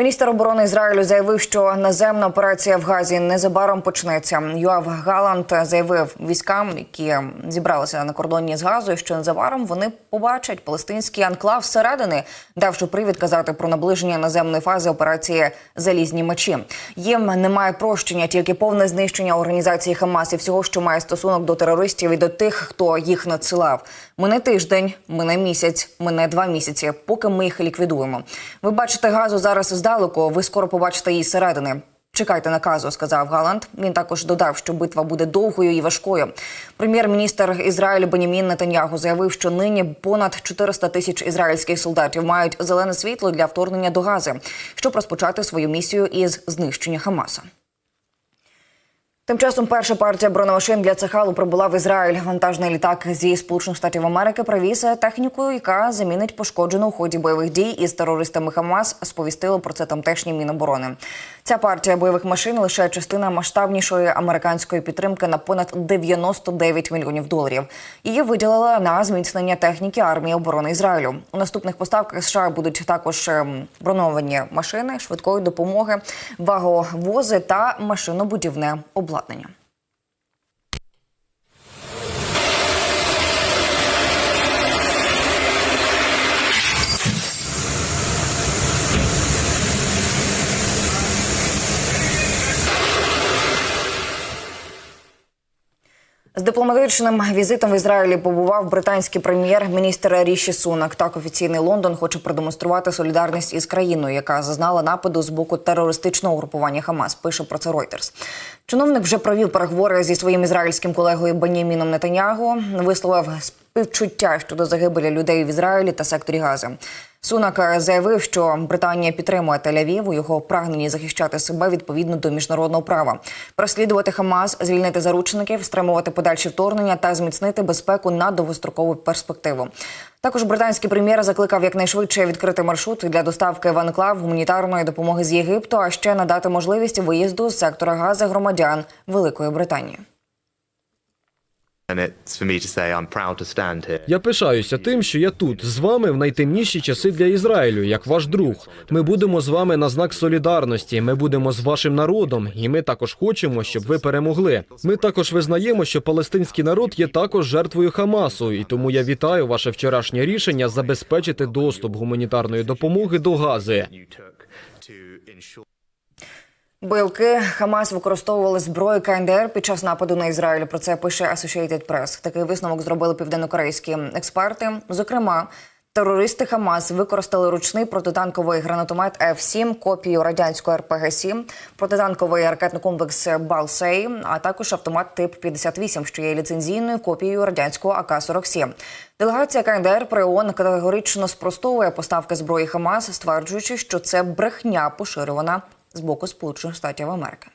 Міністр оборони Ізраїлю заявив, що наземна операція в Газі незабаром почнеться. Юав Галант заявив військам, які зібралися на кордоні з Газою, що незабаром вони побачать палестинський анклав зсередини, давши привід казати про наближення наземної фази операції Залізні мечі. Їм немає прощення, тільки повне знищення організації Хамас і всього, що має стосунок до терористів і до тих, хто їх надсилав. Мине тиждень, мине місяць, мине два місяці, поки ми їх ліквідуємо. Ви бачите газу зараз здалеку. Ви скоро побачите її зсередини. Чекайте наказу, сказав Галанд. Він також додав, що битва буде довгою і важкою. Прем'єр-міністр Ізраїлю Бенімін Нетаньягу заявив, що нині понад 400 тисяч ізраїльських солдатів мають зелене світло для вторгнення до Гази, щоб розпочати свою місію із знищення Хамаса. Тим часом перша партія бронемашин для Цехалу прибула в Ізраїль. Вантажний літак зі Сполучених Штатів Америки привіз техніку, яка замінить пошкоджену у ході бойових дій із терористами Хамас. Сповістило про це тамтешні міноборони. Ця партія бойових машин лише частина масштабнішої американської підтримки на понад 99 мільйонів доларів. Її виділили на зміцнення техніки армії оборони Ізраїлю. У наступних поставках США будуть також ем, броновані машини швидкої допомоги, ваговози та машинобудівне обладнання обладнання. З дипломатичним візитом в Ізраїлі побував британський прем'єр-міністр Ріші Сунак. Так офіційний Лондон хоче продемонструвати солідарність із країною, яка зазнала нападу з боку терористичного групування Хамас. Пише про це Reuters. Чиновник вже провів переговори зі своїм ізраїльським колегою Беняміном Нетаняго. Висловив співчуття щодо загибелі людей в Ізраїлі та секторі Гази. Сунак заявив, що Британія підтримує Тель-Авів у його прагненні захищати себе відповідно до міжнародного права, переслідувати Хамас, звільнити заручників, стримувати подальші вторгнення та зміцнити безпеку на довгострокову перспективу. Також британський прем'єр закликав якнайшвидше відкрити маршрут для доставки в анклав гуманітарної допомоги з Єгипту, а ще надати можливість виїзду з сектора Гази громадян Великої Британії. Я пишаюся тим, що я тут з вами в найтемніші часи для Ізраїлю, як ваш друг. Ми будемо з вами на знак солідарності. Ми будемо з вашим народом, і ми також хочемо, щоб ви перемогли. Ми також визнаємо, що палестинський народ є також жертвою Хамасу, і тому я вітаю ваше вчорашнє рішення забезпечити доступ гуманітарної допомоги до Гази. Бойовики Хамас використовували зброю КНДР під час нападу на Ізраїль. Про це пише Associated Press. Такий висновок зробили південнокорейські експерти. Зокрема, терористи Хамас використали ручний протитанковий гранатомет F-7, копію радянського РПГ-7, протитанковий ракетний комплекс Балсей, а також автомат тип 58, що є ліцензійною копією радянського АК-47. Делегація КНДР при ООН категорично спростовує поставки зброї Хамас, стверджуючи, що це брехня поширювана з боку Сполучених Штатів Америки.